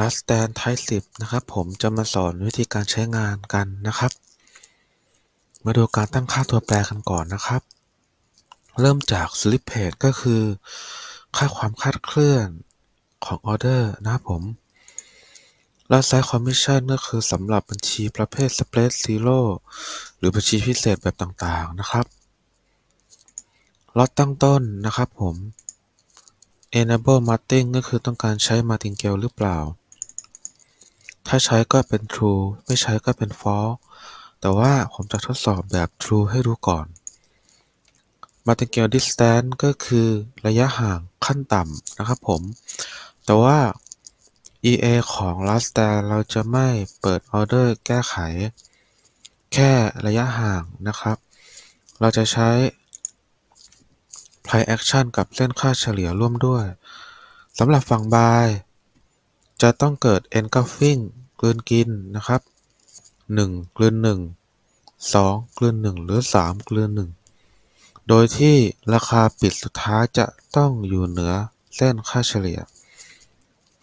รัสแตนไทสิบนะครับ ผมจะมาสอนวิธีการใช้งานกันนะครับ มาดูการตั้งค่าตัวแปรกันก่อนนะครับ เริ่มจาก slip page ก็คือ ค่าความคาดเคลื่อนของออเดอร์นะครับผมแล้วไซส์คอมมิชชั่นก็คือสำหรับบัญชีประเภท spread zero หรือบัญชีพิเศษแบบต่างๆนะครับล็อตตั้งต้นนะครับผม enable marting ก็คือต้องการใช้ martingale หรือเปล่า ถ้าใช้ก็เป็น true ไม่ใช้ก็เป็น false แต่ว่าผมจะทดสอบแบบ true ให้ดูก่อน martingale distance ก็คือระยะห่างขั้นต่ำนะครับผม แต่ว่า EA ของ last stand เราจะไม่เปิดออเดอร์แก้ไข แค่ระยะห่างนะครับ เราจะใช้ price action กับเส้นค่าเฉลี่ยร่วมด้วยสำหรับฝั่ง buy จะต้องเกิด engulfing กลืนกินนะครับ 1 กลืน 1 2 กลืน 1 หรือ 3 กลืน 1 โดยที่ราคาปิดสุดท้ายจะต้องอยู่เหนือเส้นค่าเฉลี่ย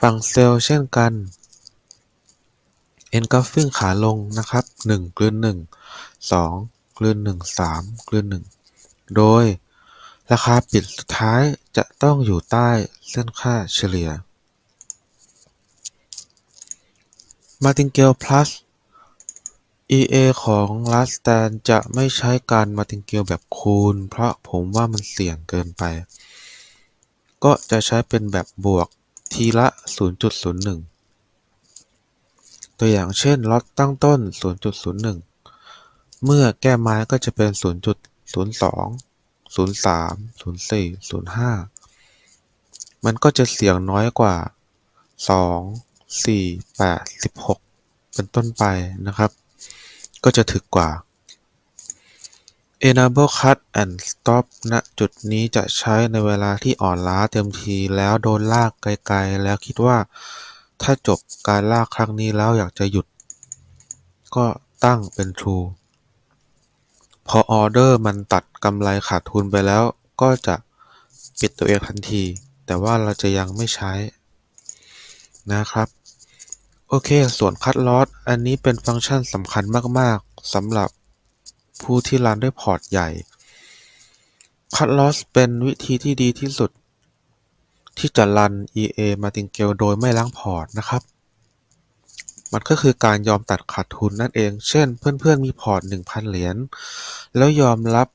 ฝั่งเซลล์เช่นกัน engulfing ขาลงนะครับ 1 กลืน 1 2 กลืน 1 3 กลืน 1 โดยราคาปิดสุดท้ายจะต้องอยู่ใต้เส้นค่าเฉลี่ย Martingale Plus EA ของ Last Stand จะไม่ใช้การ Martingale แบบคูณ เพราะผมว่ามันเสี่ยงเกินไป ก็จะใช้เป็นแบบบวกทีละ 0.01 ตัวอย่างเช่นล็อตตั้งต้น 0.01 เมื่อแก้ไม้ก็จะเป็น 0.02 03 04 05 มันก็จะเสี่ยงน้อยกว่า 2 4 8 16เป็นต้นไปนะครับ ก็จะถึกกว่า enable cut and stop ณจุดนี้จะใช้ในเวลาที่อ่อนล้าเต็มทีแล้วโดนลากไกลๆ แล้วคิดว่าถ้าจบการลากครั้งนี้แล้วอยากจะหยุด ก็ตั้งเป็น true พอออเดอร์มันตัดกำไรขาดทุนไปแล้ว ก็จะปิดตัวเองทันที แต่ว่าเราจะยังไม่ใช้ นะครับโอเค ส่วนคัดลอสอันนี้เป็นฟังก์ชันสำคัญมาก ๆสำหรับผู้ที่รันด้วยพอร์ตใหญ่ คัดลอสเป็นวิธีที่ดีที่สุด ที่จะรัน EA Martingale โดยไม่ล้างพอร์ตนะครับ มันก็คือการยอมตัดขาดทุนนั่นเอง เช่น เพื่อนๆ มีพอร์ต 1,000 เหรียญ แล้วยอมรับ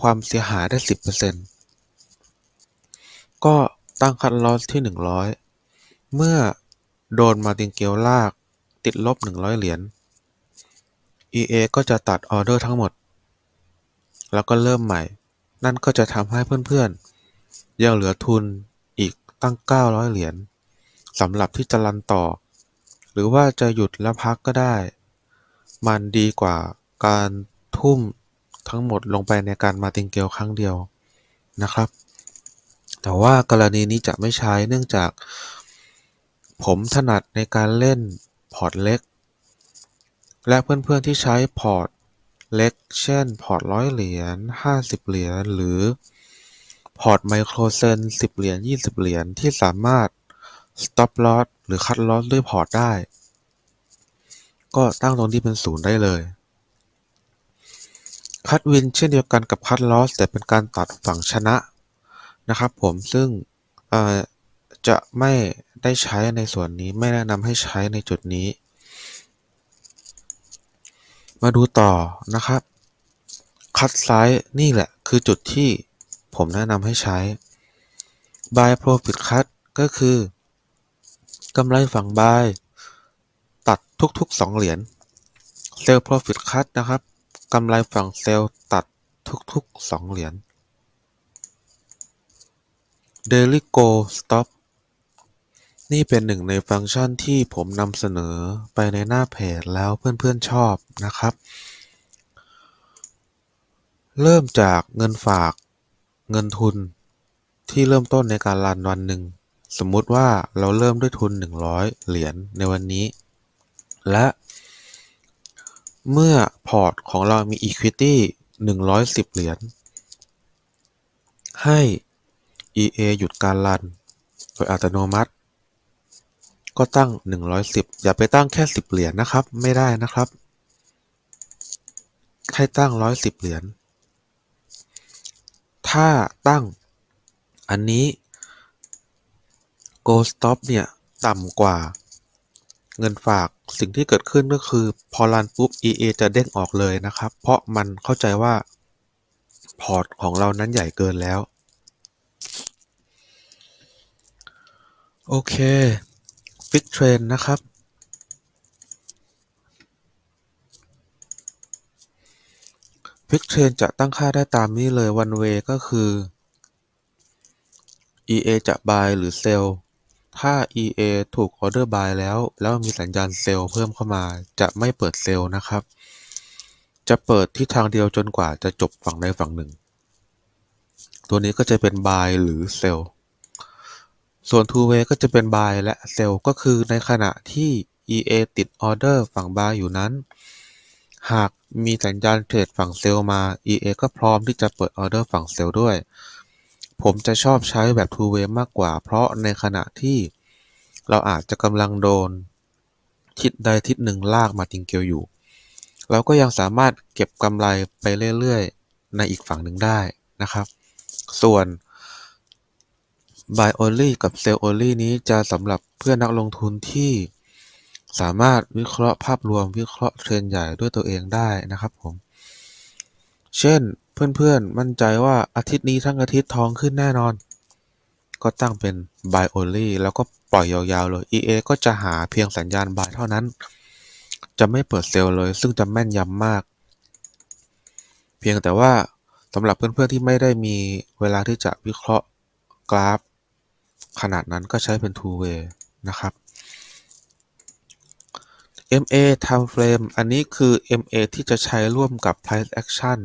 ความเสียหายได้ 10%ก็ตั้งคัดลอสที่ 100 เมื่อโดนมาติงเกลลากติดลบ100เหรียญ EA ก็จะตัดออเดอร์ทั้งหมด แล้วก็เริ่มใหม่ นั่นก็จะทำให้เพื่อนๆ ยังเหลือทุนอีกตั้ง 900 เหรียญสำหรับที่จะรันต่อ หรือว่าจะหยุดแล้วพักก็ได้ มันดีกว่าการทุ่มทั้งหมดลงไปในการมาติงเกลครั้งเดียวนะครับ แต่ว่ากรณีนี้จะไม่ใช้เนื่องจาก ผมถนัดในการเล่นพอร์ตเล็ก และเพื่อนๆที่ใช้พอร์ตเล็ก เช่น พอร์ตร้อยเหรียญ50 เหรียญ หรือพอร์ตไมโครเซน10 เหรียญ 20 เหรียญ ที่สามารถ stop loss หรือ cut loss ด้วยพอร์ตได้ ก็ตั้งตรงที่เป็นศูนย์ได้เลยคัดวินเช่นเดียวกันกับคัดลอสแต่เป็นการตัดฝั่งชนะนะครับผม ซึ่งจะไม่ ได้ใช้ในส่วนนี้ไม่แนะนำให้ใช้ในจุดนี้ มาดูต่อนะครับคัดไซส์นี่แหละคือจุดที่ผมแนะนำให้ใช้ buy profit cut ก็คือกำไรฝั่ง buy ตัดทุกๆ 2 เหรียญ sell profit cut นะครับกำไรฝั่งเซลล์ตัดทุกๆ 2 เหรียญ Daily Go Stop นี่เป็นหนึ่งในฟังก์ชันที่ผมนำเสนอไปในหน้าเพจแล้วเพื่อนๆชอบนะครับ เริ่มจากเงินฝากเงินทุนที่เริ่มต้นในการรันวันหนึ่ง สมมุติว่าเราเริ่มด้วยทุน 100 เหรียญในวันนี้ และเมื่อพอร์ตของเรามี Equity 110 เหรียญ ให้ EA หยุดการรัน โดยอัตโนมัติ ก็ตั้ง 110 อย่าไปตั้งแค่ 10 เหรียญนะครับ ไม่ได้นะครับ ให้ตั้ง 110 เหรียญ ถ้าตั้งอันนี้ Go Stop เนี่ย ต่ำกว่าเงินฝากสิ่งที่เกิดขึ้นก็คือ พอรันปุ๊บ EA จะเด้งออกเลยนะครับ เพราะมันเข้าใจว่า พอร์ตของเรานั้นใหญ่เกินแล้ว โอเค ฟิกเทรนนะครับฟิกเทรนจะตั้งค่าได้ตามนี้เลย one way ก็คือ EA จะ buy หรือ sell ถ้า EA ถูก order buy แล้ว แล้วมีสัญญาณ sell เพิ่มเข้ามา จะไม่เปิด sell นะครับ จะเปิดที่ทางเดียวจนกว่าจะจบฝั่งใดฝั่งหนึ่ง ตัวนี้ก็จะเป็น buy หรือ sell ส่วน two way ก็จะเป็น buy และ sell ก็คือในขณะที่ EA ติด order ฝั่ง buy อยู่นั้น หากมีสัญญาณเทรดฝั่ง sell มา EA ก็พร้อมที่จะเปิด order ฝั่ง sell ด้วย ผมจะชอบใช้แบบ two way มากกว่า เพราะในขณะที่เราอาจจะกำลังโดน ทิศใดทิศหนึ่งลากมาติงเกลอยู่ เราก็ยังสามารถเก็บกำไรไปเรื่อยๆ ในอีกฝั่งหนึ่งได้นะครับ ส่วน buy only กับ sell only นี้จะสำหรับเพื่อนนักลงทุนที่สามารถวิเคราะห์ภาพรวมวิเคราะห์เทรนด์ใหญ่ด้วยตัวเองได้นะครับผม เช่นเพื่อนๆ มั่นใจว่าอาทิตย์นี้ทั้งอาทิตย์ทองขึ้นแน่นอน ก็ตั้งเป็น buy only แล้วก็ปล่อยยาวๆเลย EA ก็จะหาเพียงสัญญาณ buy เท่านั้น จะไม่เปิดเซลล์เลย ซึ่งจะแม่นยำมาก เพียงแต่ว่าสำหรับเพื่อนๆ ที่ไม่ได้มีเวลาที่จะวิเคราะห์กราฟ ขนาดนั้นก็ใช้เป็น two way นะครับ MA time frame อันนี้คือ MA ที่จะใช้ร่วมกับ price action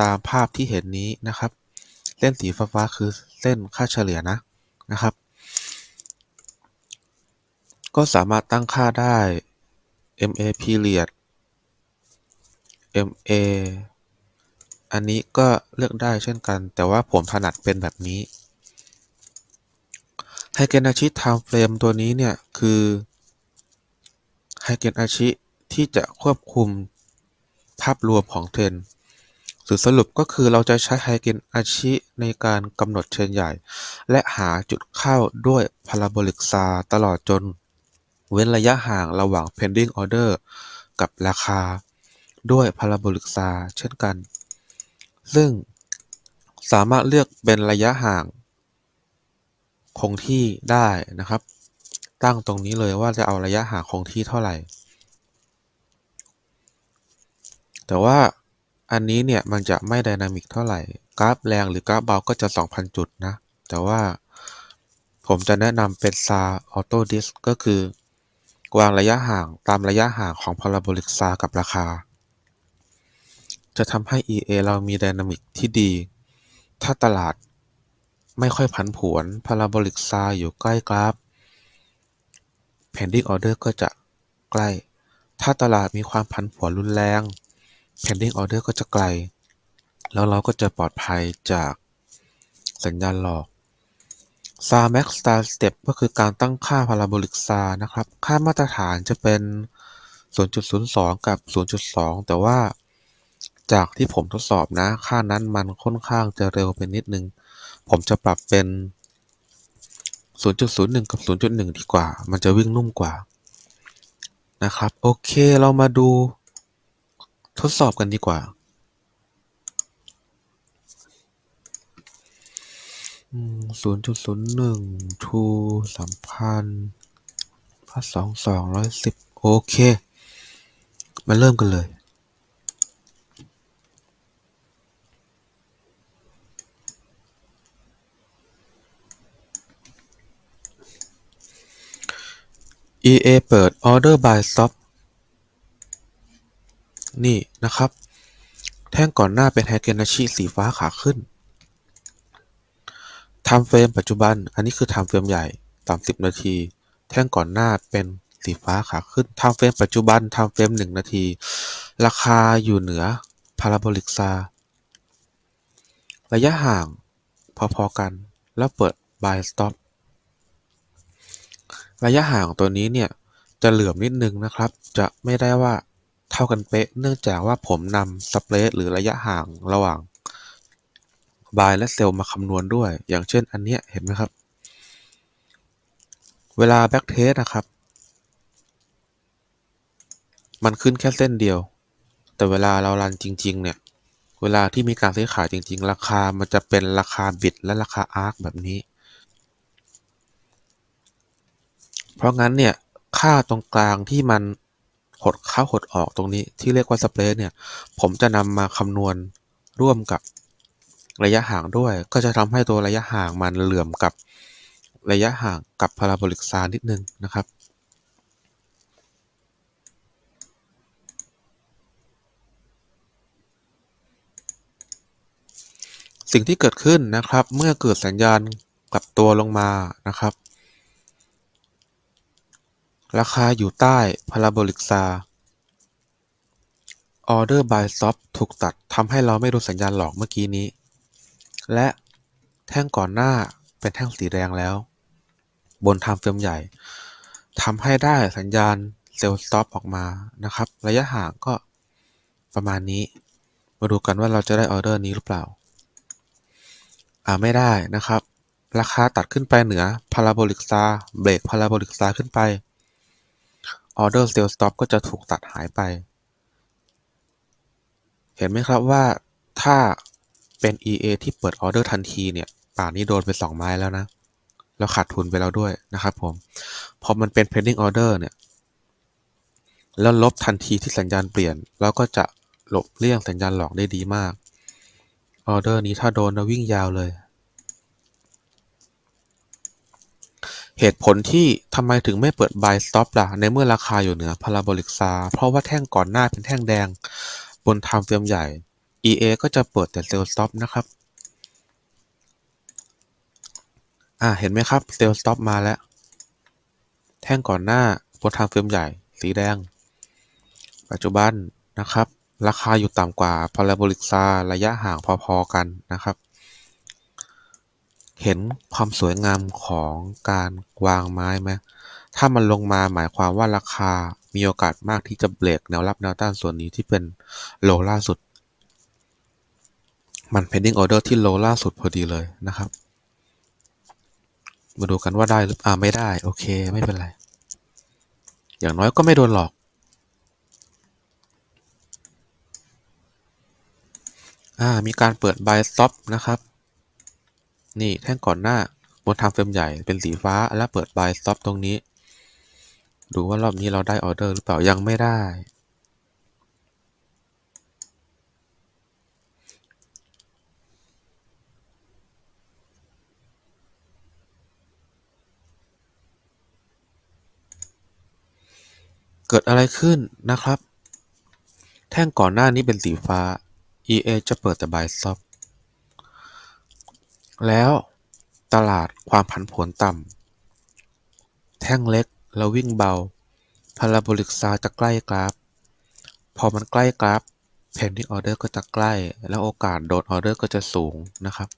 ตามภาพที่เห็นนี้นะครับ เส้นสีฟ้าคือเส้นค่าเฉลี่ยนะนะครับ ก็สามารถตั้งค่าได้ MA period MA อันนี้ก็เลือกได้เช่นกัน แต่ว่าผมถนัดเป็นแบบนี้ ไฮเกนอาชิ time frame ตัวนี้เนี่ย คือไฮเกนอาชิที่จะควบคุมภาพรวมของเทรนสุดสรุปก็คือเราจะใช้ไฮเกนอาชิในการกำหนดเทรนใหญ่ และหาจุดเข้าด้วยพาราโบลิกซาตลอดจน เว้นระยะห่างระหว่าง pending order กับราคาด้วยพาราโบลิกซาเช่นกัน ซึ่งสามารถเลือกเป็นระยะห่าง คงที่ได้นะครับ ตั้งตรงนี้เลยว่าจะเอาระยะห่างคงที่เท่าไหร่ แต่ว่าอันนี้เนี่ยมันจะไม่ไดนามิกเท่าไหร่ กราฟแรงหรือกราฟเบาก็จะ 2,000 จุดนะ แต่ว่าผมจะแนะนำเป็นซาออโต้ดิสก็คือ วางระยะห่างตามระยะห่างของพาราโบลิกซากับราคา จะทำให้ EA เรามีไดนามิกที่ดี ถ้าตลาด ไม่ค่อยผันผวนพาราโบลิกซาอยู่ใกล้กราฟ pending order ก็จะใกล้ ถ้าตลาดมีความผันผวนรุนแรง pending order ก็จะไกล แล้วเราก็จะปลอดภัยจากสัญญาณหลอก SAR Max Star Step ก็คือการตั้งค่า Parabolic SAR นะครับ ค่ามาตรฐานจะเป็น 0.02 กับ 0.2 แต่ว่าจากที่ผมทดสอบนะ ค่านั้นมันค่อนข้างจะเร็วเป็นนิดนึง ผมจะปรับเป็น 0.01 กับ 0.1 ดีกว่า มันจะวิ่งนุ่มกว่า นะครับ โอเค เรามาดูทดสอบกันดีกว่า ศูนย์จุดศูนย์หนึ่งทูสามพันพันสองสองร้อยสิบโอเค มาเริ่มกันเลย EA เปิด Order by Stop นี่นะครับ แท่งก่อนหน้าเป็นไฮเกนาชิสีฟ้าขาขึ้นทม์เฟรมปัจจุบัน อันนี้คือทม์เฟรมใหญ่ต่ำ10นาที แท่งก่อนหน้าเป็นสีฟ้าขาขึ้นทม์เฟรมปัจจุบันทม์เฟรม 1 นาที ราคาอยู่เหนือพาราโบลิกซาระยะห่างพอๆกัน แล้วเปิด buy stop ระยะห่างตัวนี้เนี่ยจะเหลื่อมนิดนึงนะครับ จะไม่ได้ว่าเท่ากันเป๊ะ เนื่องจากว่าผมนำสเปรดหรือระยะห่างระหว่าง buy และ sell มาคำนวณด้วย อย่างเช่นอันเนี้ยเห็นไหมครับ เวลา back test นะครับ มันขึ้นแค่เส้นเดียว แต่เวลาเรารันจริง ๆ เนี่ย เวลาที่มีการซื้อขายจริง ๆ ราคามันจะเป็นราคาบิดและราคาอาร์คแบบนี้ เพราะงั้นเนี่ยค่าตรงกลางที่มันหดเข้าหดออกตรงนี้ที่เรียกว่าสเปรดเนี่ย ผมจะนำมาคำนวณร่วมกับระยะห่างด้วย ก็จะทำให้ตัวระยะห่างมันเหลื่อมกับระยะห่างกับพาราโบลิกซานิดนึงนะครับ สิ่งที่เกิดขึ้นนะครับ เมื่อเกิดสัญญาณกลับตัวลงมานะครับ ราคาอยู่ใต้พาราโบลิกซาออเดอร์ buy stop ถูกตัดทำให้เราไม่โดนสัญญาณหลอกเมื่อกี้นี้ และแท่งก่อนหน้าเป็นแท่งสีแดงแล้ว บนไทม์เฟรมใหญ่ทำให้ได้สัญญาณเซลล์สต็อปออกมานะครับ ระยะห่างก็ประมาณนี้ มาดูกันว่าเราจะได้ออเดอร์นี้หรือเปล่า อ่าไม่ได้นะครับ ราคาตัดขึ้นไปเหนือพาราโบลิกซาเบรกพาราโบลิกซาขึ้นไป ออเดอร์เซลล์สต็อปก็จะถูกตัดหายไป เห็นไหมครับว่าถ้าเป็น EA ที่เปิดออเดอร์ทันทีเนี่ย ป่านนี้โดนไป 2 ไม้แล้วนะ แล้วขาดทุนไปแล้วด้วยนะครับผม พอมันเป็น pending order เนี่ย แล้วลบทันทีที่สัญญาณเปลี่ยน แล้วก็จะหลบเลี่ยงสัญญาณหลอกได้ดีมาก ออเดอร์นี้ถ้าโดนนะวิ่งยาวเลย เหตุผลที่ทำไมถึงไม่เปิด buy stop ล่ะ ในเมื่อราคาอยู่เหนือ parabolic s a เพราะว่าแท่งก่อนหน้าเป็นแท่งแดง บน time frame ใหญ่ EA ก็จะเปิดแต่ sell stop นะครับ อ่า เห็นไหมครับ sell stop มาแล้ว แท่งก่อนหน้าบน time frame ใหญ่ สีแดง ปัจจุบันนะครับ ราคาอยู่ต่ำกว่า parabolic s a ระยะห่างพอๆกันนะครับ เห็นความสวยงามของการวางไม้ไหม ถ้ามันลงมาหมายความว่าราคามีโอกาสมากที่จะเบรกแนวรับแนวต้านส่วนนี้ที่เป็นโลล่าสุด มัน pending order ที่โลล่าสุดพอดีเลยนะครับ มาดูกันว่าได้หรืออ่าไม่ได้ โอเค ไม่เป็นไร อย่างน้อยก็ไม่โดนหลอก อ่า มีการเปิด buy stop นะครับ นี่แท่งก่อนหน้าบนทางเฟรมใหญ่เป็นสีฟ้าแล้วเปิด buy stop ตรงนี้ ดูว่ารอบนี้เราได้ออเดอร์หรือเปล่ายังไม่ได้ เกิดอะไรขึ้นนะครับ แท่งก่อนหน้านี้เป็นสีฟ้า EA จะเปิดแต่ buy stop แล้วตลาดความผันผวนต่ำ แท่งเล็กแล้ววิ่งเบา พาราโบลิกซาจะใกล้กราฟ พอมันใกล้กราฟ pending order ก็จะใกล้ แล้วโอกาสโดนออเดอร์ก็จะสูงนะครับ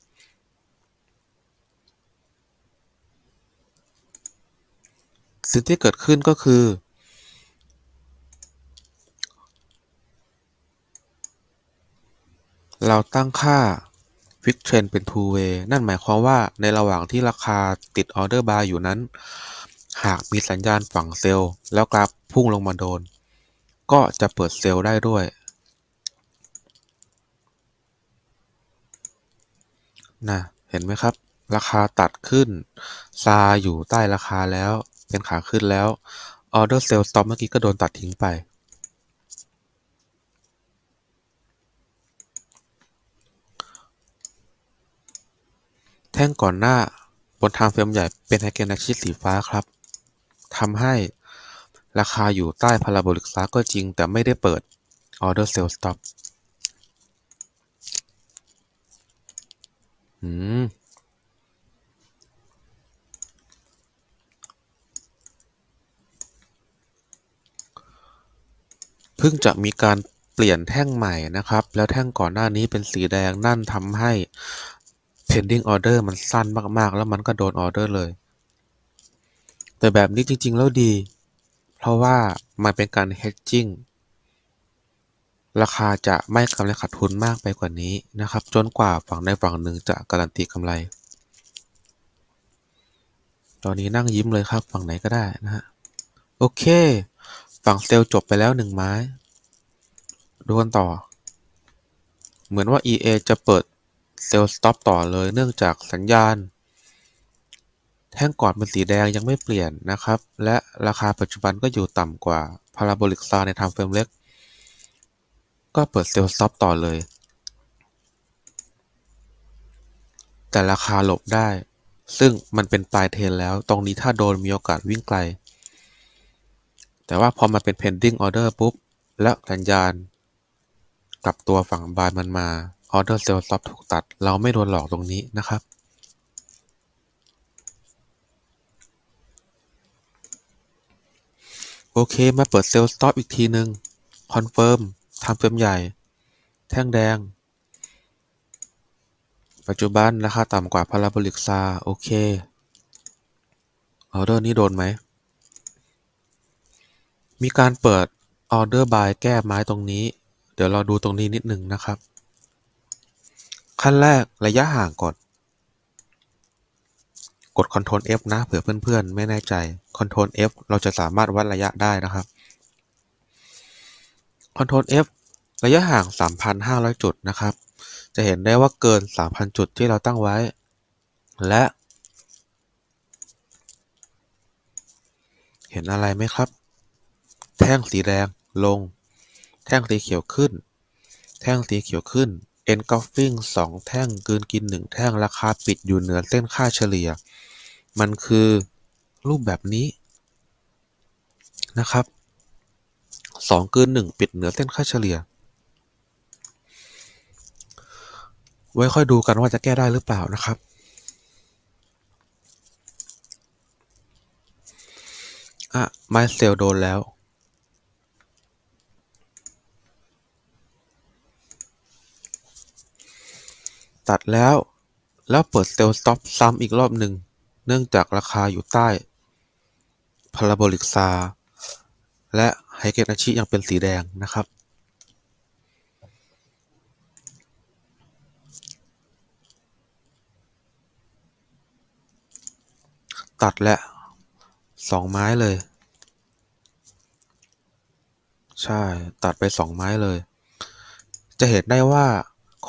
สิ่งที่เกิดขึ้นก็คือ เราตั้งค่า ฟิกเทรนเป็น two way นั่นหมายความว่าในระหว่างที่ราคาติดออเดอร์บาร์อยู่นั้น หากมีสัญญาณฝั่งเซลล์แล้วกราฟพุ่งลงมาโดน ก็จะเปิดเซลล์ได้ด้วย นะเห็นไหมครับ ราคาตัดขึ้น ซาอยู่ใต้ราคาแล้ว เป็นขาขึ้นแล้ว ออเดอร์เซลล์สต็อปเมื่อกี้ก็โดนตัดทิ้งไป แท่งก่อนหน้าบนทางเฟรมใหญ่เป็นไฮเกนแอคชิสสีฟ้าครับทำให้ราคาอยู่ใต้พาราโบลิกซาก็จริง แต่ไม่ได้เปิดออเดอร์เซลล์สต็อปอืมเพิ่งจะมีการเปลี่ยนแท่งใหม่นะครับ แล้วแท่งก่อนหน้านี้เป็นสีแดงนั่นทำให้ pending order มันสั้นมากๆ แล้วมันก็โดนออเดอร์เลย แต่แบบนี้จริง ๆ แล้วดี เพราะว่ามันเป็นการ hedging ราคาจะไม่กำไรขาดทุนมากไปกว่านี้นะครับ จนกว่าฝั่งใดฝั่งหนึ่งจะการันตีกำไร ตอนนี้นั่งยิ้มเลยครับ ฝั่งไหนก็ได้นะฮะ โอเค ฝั่งเซลจบไปแล้วหนึ่งไม้ดูกันต่อ เหมือนว่า EA จะเปิด เซลล์สต็อปต่อเลยเนื่องจากสัญญาณ แท่งก่อนเป็นสีแดงยังไม่เปลี่ยนนะครับ และราคาปัจจุบันก็อยู่ต่ำกว่าพาราโบลิกซาในไทม์เฟรมเล็ก ก็เปิดเซลล์สต็อปต่อเลย แต่ราคาหลบได้ ซึ่งมันเป็นปลายเทนแล้ว ตรงนี้ถ้าโดนมีโอกาสวิ่งไกล แต่ว่าพอมาเป็น pending order ปุ๊บ แล้วสัญญาณกลับตัวฝั่งบายมันมา order sell stop ถูกตัด เราไม่โดนหลอกตรงนี้นะครับโอเค มาเปิด sell stop อีกทีหนึ่ง confirm ทำเฟรมใหญ่ แท่งแดง ปัจจุบัน ราคาต่ำกว่าพาราโบลิกซา โอเค ออเดอร์นี้โดนไหม มีการเปิดออเดอร์บายแก้ไม้ตรงนี้ เดี๋ยวเราดูตรงนี้นิดหนึ่งนะครับ ขั้นแรกระยะห่างก่อน กด Ctrl F นะเผื่อเพื่อนๆ ไม่แน่ใจ Ctrl F เราจะสามารถวัดระยะได้นะครับ Ctrl F ระยะห่าง 3,500 จุดนะครับ จะเห็นได้ว่าเกิน 3,000 จุดที่เราตั้งไว้ และ เห็นอะไรไหมครับ แท่งสีแดงลง แท่งสีเขียวขึ้น แท่งสีเขียวขึ้น engulfing 2แท่งกลืนกิน1แท่ง ราคาปิดอยู่เหนือเส้นค่าเฉลี่ย มันคือรูปแบบนี้นะครับ2กลืน1ปิดเหนือเส้นค่าเฉลี่ย ไว้ค่อยดูกันว่าจะแก้ได้หรือเปล่านะครับ อะไมเซลโดนแล้ว ตัดแล้ว แล้วเปิดเซลล์สต็อปซ้ำอีกรอบหนึ่ง เนื่องจากราคาอยู่ใต้พาราโบลิกซาและไฮเกตอาชิยังเป็นสีแดงนะครับ ตัดและสองไม้เลย ใช่ ตัดไปสองไม้เลย จะเห็นได้ว่า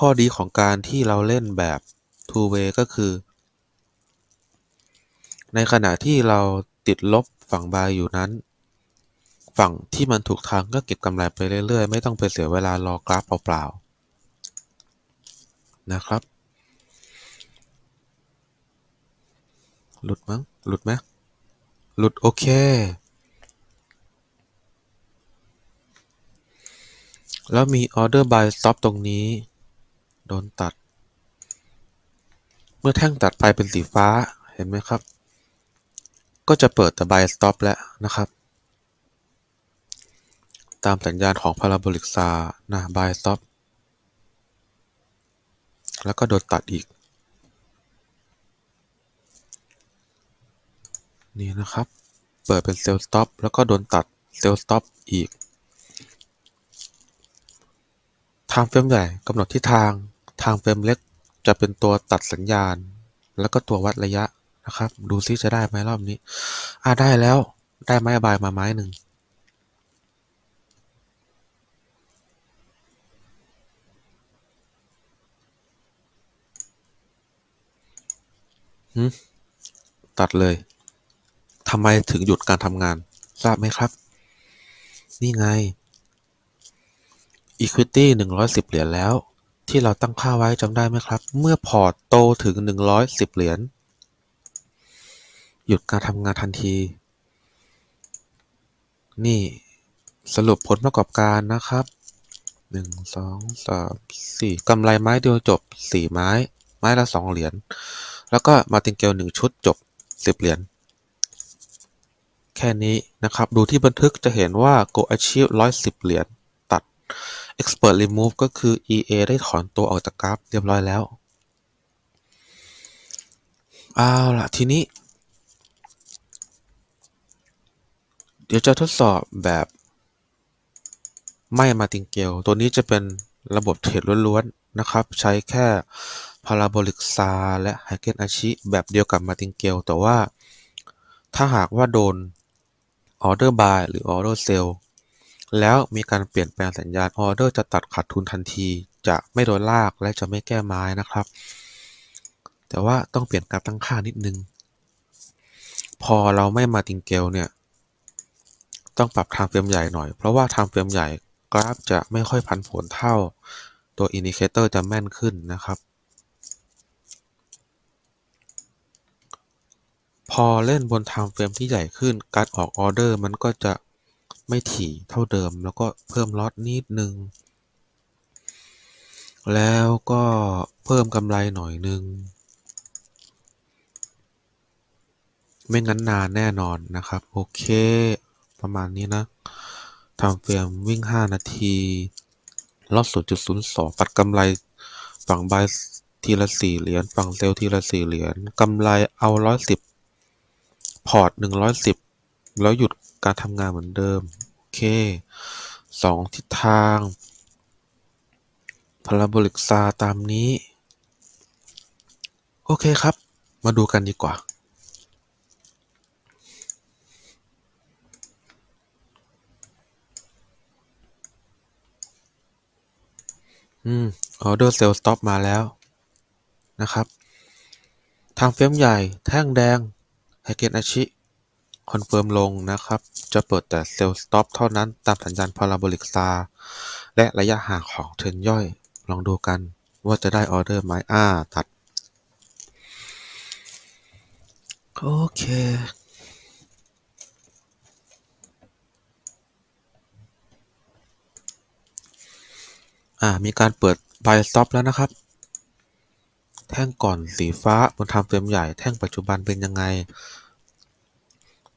ข้อดีของการที่เราเล่นแบบ two way ก็คือ ในขณะที่เราติดลบฝั่งบายอยู่นั้น ฝั่งที่มันถูกทางก็เก็บกำไรไปเรื่อยๆ ไม่ต้องไปเสียเวลารอกราฟเปล่าๆ นะครับ หลุดมั้ง หลุดไหมหลุดโอเค แล้วมี order buy stop ตรงนี้ โดนตัด เมื่อแท่งตัดไปเป็นสีฟ้าเห็นไหมครับ ก็จะเปิดแต่ buy stop แล้วนะครับ ตามสัญญาณของ parabolic s a นะ buy stop แล้วก็โดนตัดอีก นี่นะครับ เปิดเป็นเซลล์สต็อปแล้วก็โดนตัดเซลล์สต็อปอีกทางเฟรมใหญ่กำหนดทิศทาง ทางเฟรมเล็กจะเป็นตัวตัดสัญญาณ แล้วก็ตัววัดระยะนะครับ ดูซิจะได้ไหมรอบนี้ อ่าได้แล้ว ได้ไม้บายมาไม้หนึ่งตัดเลยทำไมถึงหยุดการทำงาน ทราบไหมครับ นี่ไง Equity 110 เหรียญแล้ว ที่เราตั้งค่าไว้จำได้ไหมครับ เมื่อพอร์ตโตถึง 110 เหรียญ หยุดการทำงานทันที นี่สรุปผลประกอบการนะครับหนึ่งสองสามสี่กำไรไม้เดียวจบสี่ไม้ ไม้ละสองเหรียญ แล้วก็มาติงเกลหนึ่งชุดจบสิบเหรียญ แค่นี้นะครับ ดูที่บันทึกจะเห็นว่า Go Achieve ร้อยสิบเหรียญ Expert Remove ก็คือ EA ได้ถอนตัวออกจากกราฟเรียบร้อยแล้วเอาล่ะ ทีนี้ เดี๋ยวจะทดสอบแบบไม่มาติงเกลตัวนี้จะเป็นระบบเทรดล้วนๆ นะครับ ใช้แค่พาราโบลิกซาและไฮเกนอาชิแบบเดียวกับมาติงเกลแต่ว่าถ้าหากว่าโดนออเดอร์บายหรือออเดอร์เซล แล้วมีการเปลี่ยนแปลงสัญญาณออเดอร์จะตัดขาดทุนทันที จะไม่โดนลากและจะไม่แก้ไม้นะครับ แต่ว่าต้องเปลี่ยนการตั้งค่านิดนึง พอเราไม่มาติงเกลเนี่ย ต้องปรับไทม์เฟรมใหญ่หน่อย เพราะว่าไทม์เฟรมใหญ่กราฟจะไม่ค่อยพันผลเท่า ตัวอินดิเคเตอร์จะแม่นขึ้นนะครับ พอเล่นบนไทม์เฟรมที่ใหญ่ขึ้นการออกออเดอร์มันก็จะ ไม่ถี่เท่าเดิม แล้วก็เพิ่มล็อตนิดนึง แล้วก็เพิ่มกำไรหน่อยนึง ไม่งั้นนานแน่นอนนะครับ โอเค ประมาณนี้นะทำเฟรมวิ่ง 5 นาทีลอด0.02 ปัดกำไรฝั่งบายทีละ 4 เหรียญ ฝั่งเซลล์ทีละ 4 เหรียญ กำไรเอา 110 พอร์ต 110 แล้วหยุด การทำงานเหมือนเดิม โอเค2ทิศทางพาราโบลิกซาตามนี้ โอเคครับ มาดูกันดีกว่า อืม ออเดอร์เซลล์สต็อปมาแล้วนะครับ ทางเฟรมใหญ่ แท่งแดงไฮเกนอาชิ คอนเฟิร์มลงนะครับ จะเปิดแต่เซลล์สต็อปเท่านั้นตามสัญญาณพาราโบลิกซาและระยะห่างของเทรนย่อย ลองดูกันว่าจะได้ออเดอร์ไหมอ่า ตัด โอเคอ่า มีการเปิด buy stop แล้วนะครับ แท่งก่อนสีฟ้าบนทม์เฟรมใหญ่ แท่งปัจจุบันเป็นยังไง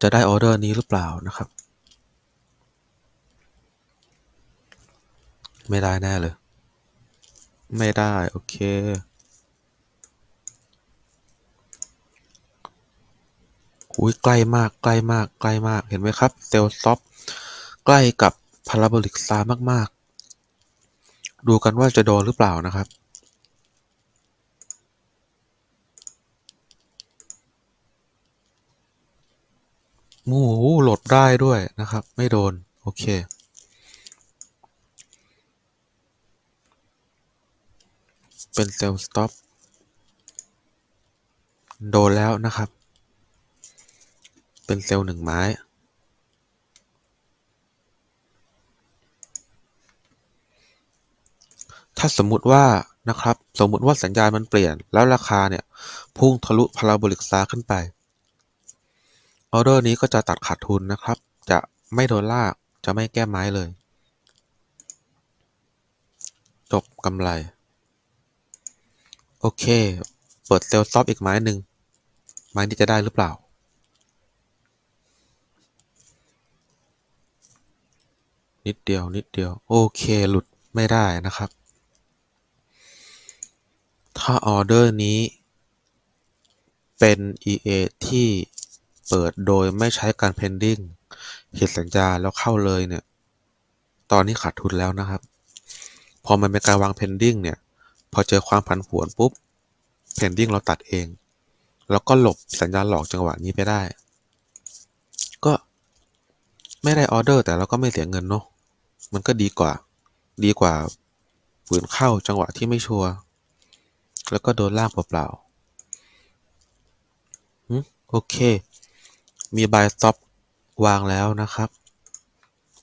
จะได้ออเดอร์นี้หรือเปล่านะครับ ไม่ได้แน่เลย ไม่ได้ โอเค อุ้ยใกล้มากใกล้มากใกล้มากเห็นไหมครับเซลล์ซอฟใกล้กับพาราโบลิกซามาก ๆ ดูกันว่าจะโดนหรือเปล่านะครับ โอ้โหหลดได้ด้วยนะครับ ไม่โดน โอเค เป็นเซลสต็อป โดนแล้วนะครับ เป็นเซลหนึ่งไม้ถ้าสมมุติว่านะครับ สมมุติว่าสัญญาณมันเปลี่ยนแล้วราคาเนี่ย พุ่งทะลุพาราโบลิกซาขึ้นไป ออเดอร์นี้ก็จะตัดขาดทุนนะครับ จะไม่โดนลาก จะไม่แก้ไม้เลย จบกำไร โอเค เปิดเซลล์ซอฟอีกไม้หนึ่ง ไม้นี้จะได้หรือเปล่า นิดเดียวนิดเดียว โอเคหลุดไม่ได้นะครับ ถ้าออเดอร์นี้เป็น EA ที่ เปิดโดยไม่ใช้การ pending เขียนสัญญาแล้วเข้าเลยเนี่ย ตอนนี้ขาดทุนแล้วนะครับ พอมันเป็นการวาง pending เนี่ย พอเจอความผันผวนปุ๊บ pending เราตัดเอง แล้วก็หลบสัญญาณหลอกจังหวะนี้ไปได้ ก็ไม่ได้ออเดอร์แต่เราก็ไม่เสียเงินเนาะ มันก็ดีกว่า ดีกว่าฝืนเข้าจังหวะที่ไม่ชัวร์ แล้วก็โดนลากเปล่าๆโอเค มี buy stop วางแล้วนะครับ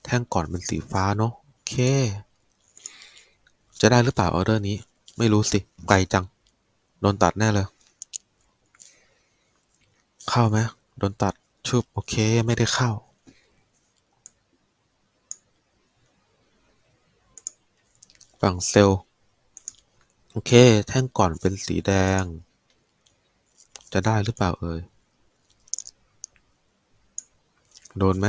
แท่งก่อนเป็นสีฟ้าเนาะ โอเค จะได้หรือเปล่าออเดอร์นี้ ไม่รู้สิ ไกลจัง โดนตัดแน่เลย เข้าไหมโดนตัดชุบ โอเค ไม่ได้เข้าฝั่งเซลล์ โอเค แท่งก่อนเป็นสีแดง จะได้หรือเปล่าเอ่ย โดนไหม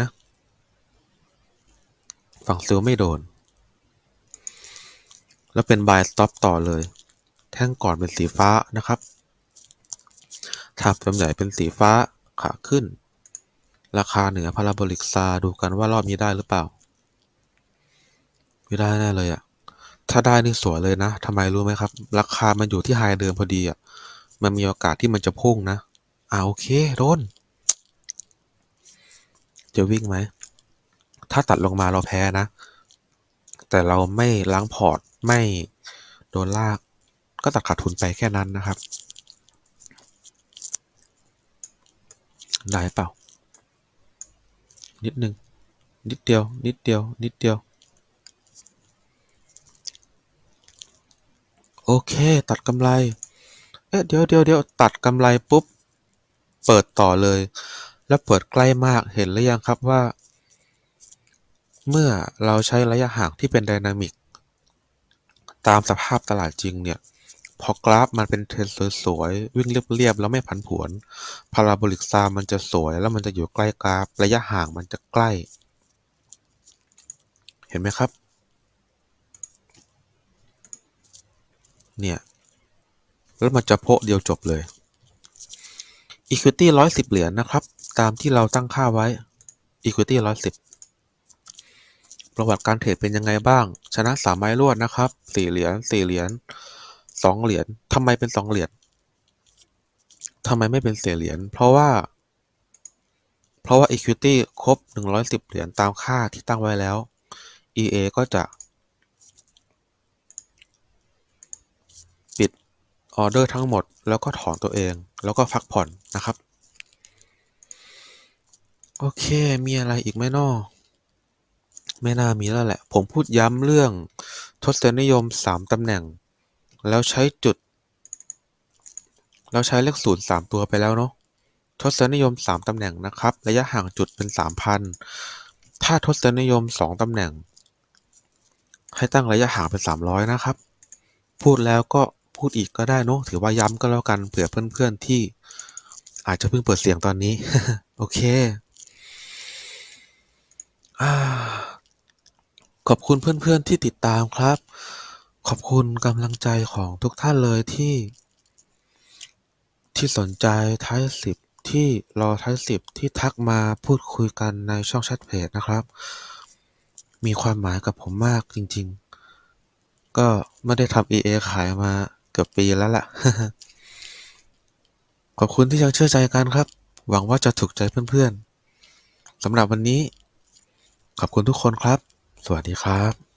ฝั่งซลล์ไม่โดน แล้วเป็น buy stop ต่อเลย แท่งก่อนเป็นสีฟ้านะครับทำส่วนใหญ่เป็นสีฟ้าขาขึ้น ราคาเหนือพาราโบลิกซาดูกันว่ารอบนี้ได้หรือเปล่า ไม่ได้แน่เลยอะถ้าได้นี่สวยเลยนะทำไมรู้ไหมครับ ราคามันอยู่ที่ไฮเดิมพอดีอะมันมีโอกาสที่มันจะพุ่งนะ อ่าโอเคโดน จะวิ่งไหม ถ้าตัดลงมาเราแพ้นะ แต่เราไม่ล้างพอร์ต ไม่โดนลาก ก็ตัดขาดทุนไปแค่นั้นนะครับ ได้เปล่า นิดนึง นิดเดียว นิดเดียว นิดเดียว โอเค ตัดกำไร เอ๊ะ เดี๋ยวเดี๋ยวเดี๋ยวตัดกำไรปุ๊บ เปิดต่อเลย แล้วเปิดใกล้มากเห็นหรือยังครับว่า เมื่อเราใช้ระยะห่างที่เป็นไดนามิกตามสภาพตลาดจริงเนี่ย พอกราฟมันเป็นเทรนด์สวยๆ วิ่งเรียบๆ แล้วไม่ผันผวนพาราโบลิกซามันจะสวยแล้วมันจะอยู่ใกล้กราฟ ระยะห่างมันจะใกล้ เห็นไหมครับ เนี่ย แล้วมันจะโพะเดียวจบเลย Equity ร้อยสิบเหรียญนะครับ ตามที่เราตั้งค่าไว้ Equity ร้อยสิบประวัติการเทรดเป็นยังไงบ้าง ชนะสามไม้รวดนะครับสี่เหรียญสี่เหรียญสองเหรียญทำไมเป็นสองเหรียญทำไมไม่เป็นสี่เหรียญเพราะว่า เพราะว่า Equity ครบหนึ่งร้อยสิบเหรียญตามค่าที่ตั้งไว้แล้ว EA ก็จะ ปิดออเดอร์ทั้งหมด แล้วก็ถอนตัวเอง แล้วก็พักผ่อนนะครับ โอเค มีอะไรอีกไหมนอไม่น่ามีแล้วแหละ ผมพูดย้ำเรื่องทศนิยมสามตำแหน่ง แล้วใช้จุด แล้วใช้เลขศูนย์สามตัวไปแล้วเนาะทศนิยมสามตำแหน่งนะครับ ระยะห่างจุดเป็นสามพันถ้าทศนิยมสองตำแหน่ง ให้ตั้งระยะห่างเป็นสามร้อยนะครับ พูดแล้วก็พูดอีกก็ได้เนอะถือว่าย้ำก็แล้วกันเผื่อเพื่อนๆที่อาจจะเพิ่งเปิดเสียงตอนนี้ โอเค ขอบคุณเพื่อน ๆ ที่ติดตามครับ ขอบคุณกำลังใจของทุกท่านเลยที่ ที่สนใจท้ายสิบที่รอท้ายสิบที่ทักมาพูดคุยกันในช่องแชทเพจนะครับ มีความหมายกับผมมากจริง ๆ ก็ไม่ได้ทำ EA ขายมาเกือบปีแล้วล่ะ ขอบคุณที่ยังเชื่อใจกันครับ หวังว่าจะถูกใจเพื่อน ๆสำหรับวันนี้ ขอบคุณทุกคนครับ สวัสดีครับ